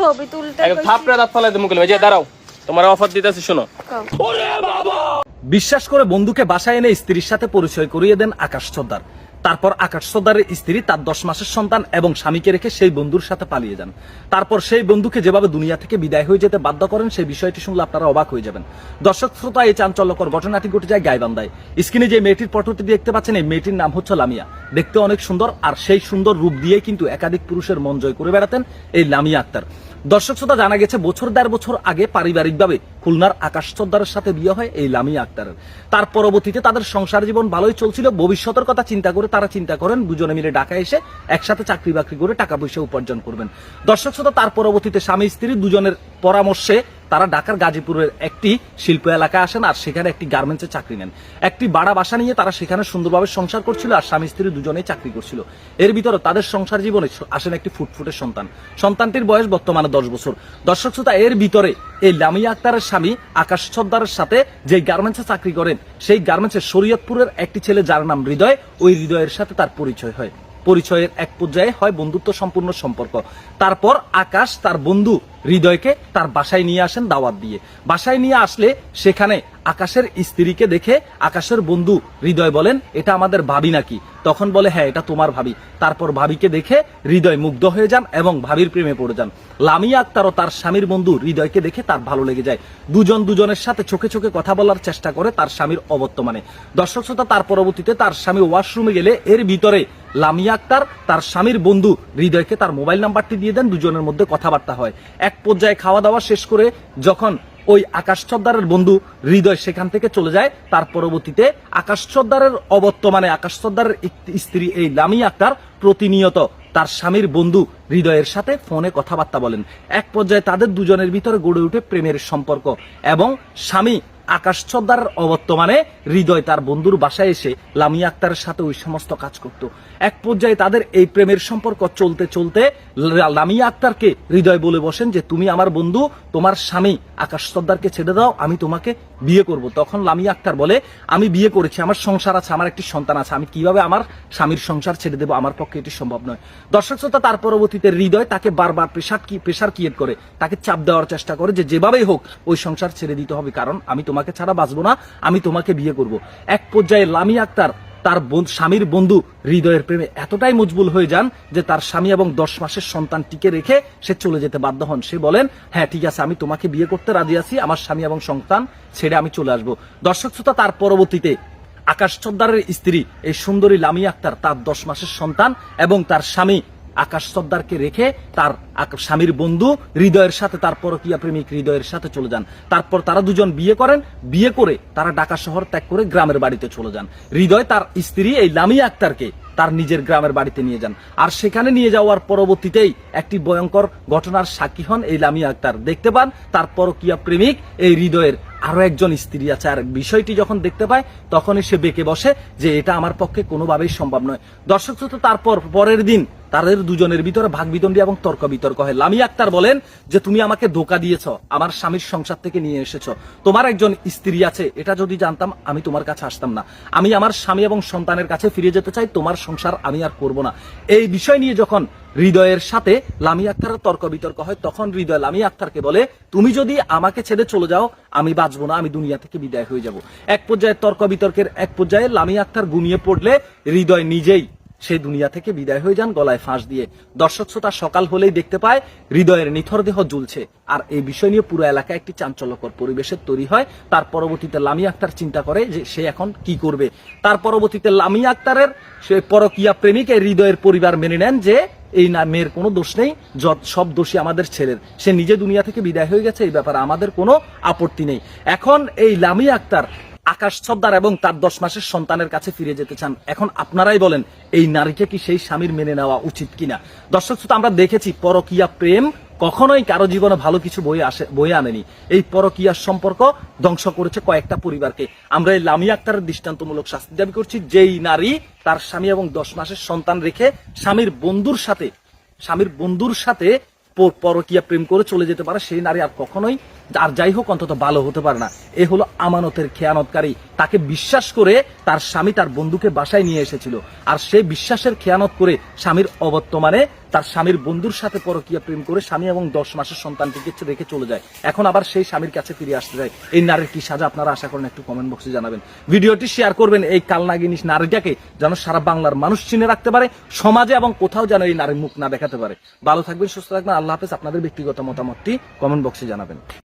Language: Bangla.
ছবি তুলতে থাপড়ে দাঁত ফালাই মুখে যে দাঁড়াও তোমার অফার দিতেছি শোনো। বিশ্বাস করে বন্ধুকে বাসায় এনে স্ত্রীর সাথে পরিচয় করিয়ে দেন আকাশ সর্দার। তারপর আকাশ সর্দারের স্ত্রী তার দশ মাসের সন্তান এবং স্বামীকে রেখে সেই বন্ধুর সাথে পালিয়ে যান। তারপর সেই বন্ধুকে যেভাবে দুনিয়া থেকে বিদায় হয়ে যেতে বাধ্য করেন সেই বিষয়টি শুনলে আপনারা অবাক হয়ে যাবেন। দর্শক শ্রোতা এই চাঞ্চল্যকর ঘটনাটি ঘটে যায় গাইবান্ধায়। স্ক্রিনে যে মেয়েটির ফটোটি দেখতে পাচ্ছেন এই মেয়েটির নাম হচ্ছে লামিয়া। দেখতে অনেক সুন্দর আর সেই সুন্দর রূপ দিয়ে কিন্তু একাধিক পুরুষের মন জয় করে বেড়াতেন এই লামিয়া আক্তার। দর্শক শ্রোতা, জানা গেছে বছর দেড় বছর আগে পারিবারিকভাবে খুলনার আকাশ চদ্দারের সাথে বিয়ে হয় এই লামি আক্তারের তার পরবর্তীতে তাদের সংসার জীবন ভালোই চলছিল। ভবিষ্যতের কথা চিন্তা করে তারা চিন্তা করেন, দুজনে মিলে ঢাকা এসে একসাথে চাকরি বাকরি করে টাকা পয়সা উপার্জন করবেন। দর্শক শ্রোতা, তার পরবর্তীতে স্বামী স্ত্রী দুজনের পরামর্শে তারা ঢাকার গাজীপুরের একটি শিল্প এলাকায় আসেন আর সেখানে একটি গার্মেন্টসে চাকরি নেন। একটি বাড়া বাসা নিয়ে তারা সেখানে সুন্দরভাবে সংসার করছিল আর স্বামী স্ত্রী দুজনেই চাকরি করছিল। এর ভিতরে তাদের সংসার জীবনে আসেন একটি ফুটফুটের সন্তান। সন্তানটির বয়স বর্তমানে দশ বছর। দর্শক শ্রোতা, এর ভিতরে এই লামিয়া আক্তারের স্বামী আকাশ সর্দারের সাথে যে গার্মেন্টসে চাকরি করেন, সেই গার্মেন্টসের শরীয়তপুরের একটি ছেলে যার নাম হৃদয়, ওই হৃদয়ের সাথে তার পরিচয় হয়। পরিচয়ের এক পর্যায়ে হয় বন্ধুত্ব সম্পূর্ণ সম্পর্ক। তারপর আকাশ তার বন্ধু হৃদয়কে তার বাসায় নিয়ে আসেন দাওয়াত দিয়ে। বাসায় নিয়ে আসলে সেখানে আকাশের স্ত্রীকে দেখে আকাশের বন্ধু হৃদয় বলেন, এটা আমাদের ভাবি নাকি? তখন বলে হ্যাঁ এটা তোমার ভাবি। তারপর ভাবিকে দেখে হৃদয় মুগ্ধ হয়ে যান এবং ভাবির প্রেমে পড়ে যান। লামিয়া আক্তার ও তার স্বামীর বন্ধু হৃদয়কে দেখে তার ভালো লেগে যায়। দুজন দুজনের সাথে চোখে চোখে কথা বলার চেষ্টা করে তার স্বামীর অবর্তমানে। দর্শক শ্রোতা, তার পরবর্তীতে তার স্বামী ওয়াশরুমে গেলে এর ভিতরে লামিয়া আক্তার, তার স্বামীর বন্ধু হৃদয়কে তার মোবাইল নাম্বারটি দিয়ে দেন, দুজনের মধ্যে কথাবার্তা হয়। এক পর্যায়ে খাওয়া দাওয়া শেষ করে যখন ওই আকাশ সর্দারের বন্ধু হৃদয় সেখান থেকে চলে যায়, তার পরবর্তীতে আকাশ সর্দারের অবর্তমানে আকাশ সর্দারের স্ত্রী, এই লামিয়া আক্তার, প্রতিনিয়ত তার স্বামীর বন্ধু হৃদয়ের সাথে ফোনে কথাবার্তা বলেন। এক পর্যায়ে তাদের দুজনের ভিতরে গড়ে উঠে প্রেমের সম্পর্ক এবং স্বামী আকাশ সর্দারের অবর্তমানে হৃদয় তার বন্ধুর বাসায় এসে লামিয়া আক্তারের সাথে ওই সমস্ত কাজ করত। এক পর্যায়ে তাদের এই প্রেমের সম্পর্ক চলতে চলতে লামিয়া আক্তারকে হৃদয় বলে বসেন যে, তুমি আমার বন্ধু, তোমার স্বামী আকাশ সর্দারকে ছেড়ে দাও, আমি তোমাকে বিয়ে করব। তখন লামিয়া আক্তার বলে, আমি বিয়ে করেছি, আমার সংসার আছে, আমার একটি সন্তান আছে, আমি কীভাবে আমার স্বামীর সংসার ছেড়ে দেবো? আমার পক্ষে এটি সম্ভব নয়। দর্শক শ্রোতা, তার পরবর্তীতে হৃদয় তাকে বারবার প্রেশার কি প্রেশার ক্রিয়েট করে? তাকে চাপ দেওয়ার চেষ্টা করে যে, যেভাবেই হোক, ওই সংসার ছেড়ে দিতে হবে, কারণ আমি তোমাকে ছাড়া বাঁচবো না, আমি তোমাকে বিয়ে করব। এক পর্যায়ে লামিয়া আক্তার, তার স্বামীর বন্ধু হৃদয়ের প্রেমে এতটাই মজবুল হয়ে যান যে তার স্বামী এবং দশ মাসের সন্তানটিকে রেখে সে চলে যেতে বাধ্য হন। সে বলেন হ্যাঁ ঠিক আছে, আমি তোমাকে বিয়ে করতে রাজি আছি, আমার স্বামী এবং সন্তান ছেড়ে আমি চলে আসব। দর্শক শ্রোতা, তার পরবর্তীতে আকাশ চোদ্দারের স্ত্রী, এই সুন্দরী লামি আক্তার, তার দশ মাসের সন্তান এবং তার স্বামী আকাশ সর্দারকে রেখে তার স্বামীর বন্ধু হৃদয়ের সাথে তার পরকীয়া প্রেমিক হৃদয়ের সাথে চলে যান। তারপর তারা দুজন বিয়ে করেন। বিয়ে করে তারা ঢাকা শহর ত্যাগ করে গ্রামের বাড়িতে চলে যান। হৃদয় তার স্ত্রী এই লামিয়া আক্তারকে তার নিজের গ্রামের বাড়িতে নিয়ে যান। আর সেখানে নিয়ে যাওয়ার পরবর্তীতেই একটি ভয়ঙ্কর ঘটনার সাক্ষী হন এই লামিয়া আক্তার। দেখতে পান তার পরকীয়া প্রেমিক এই হৃদয়ের আরও একজন স্ত্রী আছে। আর বিষয়টি যখন দেখতে পায়, তখনই সে বেঁকে বসে যে এটা আমার পক্ষে কোনোভাবেই সম্ভব নয়। দর্শক শ্রোতা, তারপর পরের দিন তাদের দুজনের ভিতরে ভাগ বিতণ্ডি এবং তর্ক বিতর্ক হয়। লামি আক্তার বলেন যে, তুমি আমাকে ধোকা দিয়েছ, আমার স্বামীর সংসার থেকে নিয়ে এসেছ। তোমার একজন স্ত্রী আছে, এটা যদি জানতাম, আমি তোমার কাছে আসতাম না। আমি আমার স্বামী এবং সন্তানের কাছে ফিরে যেতে চাই, তোমার সংসার আমি আর করব না। এই বিষয় নিয়ে যখন হৃদয়ের সাথে লামি আক্তারের তর্ক বিতর্ক হয়, তখন হৃদয় লামি আক্তারকে বলে, তুমি যদি আমাকে ছেড়ে চলে যাও, আমি বাঁচবো না, আমি দুনিয়া থেকে বিদায় হয়ে যাব। এক পর্যায়ে তর্ক বিতর্কের এক পর্যায়ে লামি আক্তার ঘুমিয়ে পড়লে হৃদয় নিজেই সেই দুনিয়া থেকে বিদায় হয়ে যান, গলায় ফাঁস দিয়ে। দর্শক শ্রোতা, সকাল হলেই দেখতে পায়, হৃদয়ের নিথর দেহ ঝুলছে আর এই বিষয় নিয়ে পুরো এলাকায় একটি চাঞ্চল্যকর পরিবেশের তৈরি হয়। তার পরবর্তীতে লামি আক্তার চিন্তা করে যে সে এখন কি করবে। তার পরবর্তীতে লামি আক্তারের সে পরকিয়া প্রেমিক, এই হৃদয়ের পরিবার মেনে নেন যে এই না, মেয়ের কোনো দোষ নেই সব দোষী আমাদের ছেলের। সে নিজে দুনিয়া থেকে বিদায় হয়ে গেছে, এই ব্যাপারে আমাদের কোনো আপত্তি নেই। এখন এই লামি আক্তার আকাশ সর্দার এবং তার দশ মাসের সন্তানের কাছে ফিরে যেতে চান। এখন আপনারাই বলেন, এই নারীকে কি সেই স্বামীর মেনে নেওয়া উচিত কিনা? দর্শক শ্রোতা, আমরা দেখেছি পরকিয়া প্রেম কখনোই কারও জীবনে ভালো কিছু বয়ে আসে, বয়ে আনেনি। এই পরকিয়ার সম্পর্ক ধ্বংস করেছে কয়েকটা পরিবারকে। আমরা এই লামি আক্তারের দৃষ্টান্তমূলক শাস্তি দাবি করছি, যেই নারী তার স্বামী এবং দশ মাসের সন্তান রেখে স্বামীর বন্ধুর সাথে, স্বামীর বন্ধুর সাথে পরকীয়া প্রেম করে চলে যেতে পারে, সেই নারী আর কখনোই আর যাই হোক, অন্তত ভালো হতে পারে না। এ হলো আমানতের খেয়ানতকারী। তাকে বিশ্বাস করে তার স্বামী তার বন্ধুকে বাসায় নিয়ে এসেছিল। আর সেই বিশ্বাসের খেয়ানত করে স্বামীর অবর্তমানে তার স্বামীর বন্ধুর সাথে পরকীয়া প্রেম করে স্বামী এবং দশ মাসের সন্তানটিকে রেখে চলে যায়। এখন আবার সেই স্বামীর কাছে ফিরে আসতে যায়। এই নারীর কি সাজা আপনারা আশা করেন একটু কমেন্ট বক্সে জানাবেন। ভিডিওটি শেয়ার করবেন এই কালনাগিনী নারীটাকে, যেন সারা বাংলার মানুষ চিনে রাখতে পারে, সমাজে এবং কোথাও যেন এই নারীর মুখ না দেখাতে পারে। ভালো থাকবেন, সুস্থ থাকবেন। আল্লাহ হাফেজ। আপনাদের ব্যক্তিগত মতামতটি কমেন্ট বক্সে জানাবেন।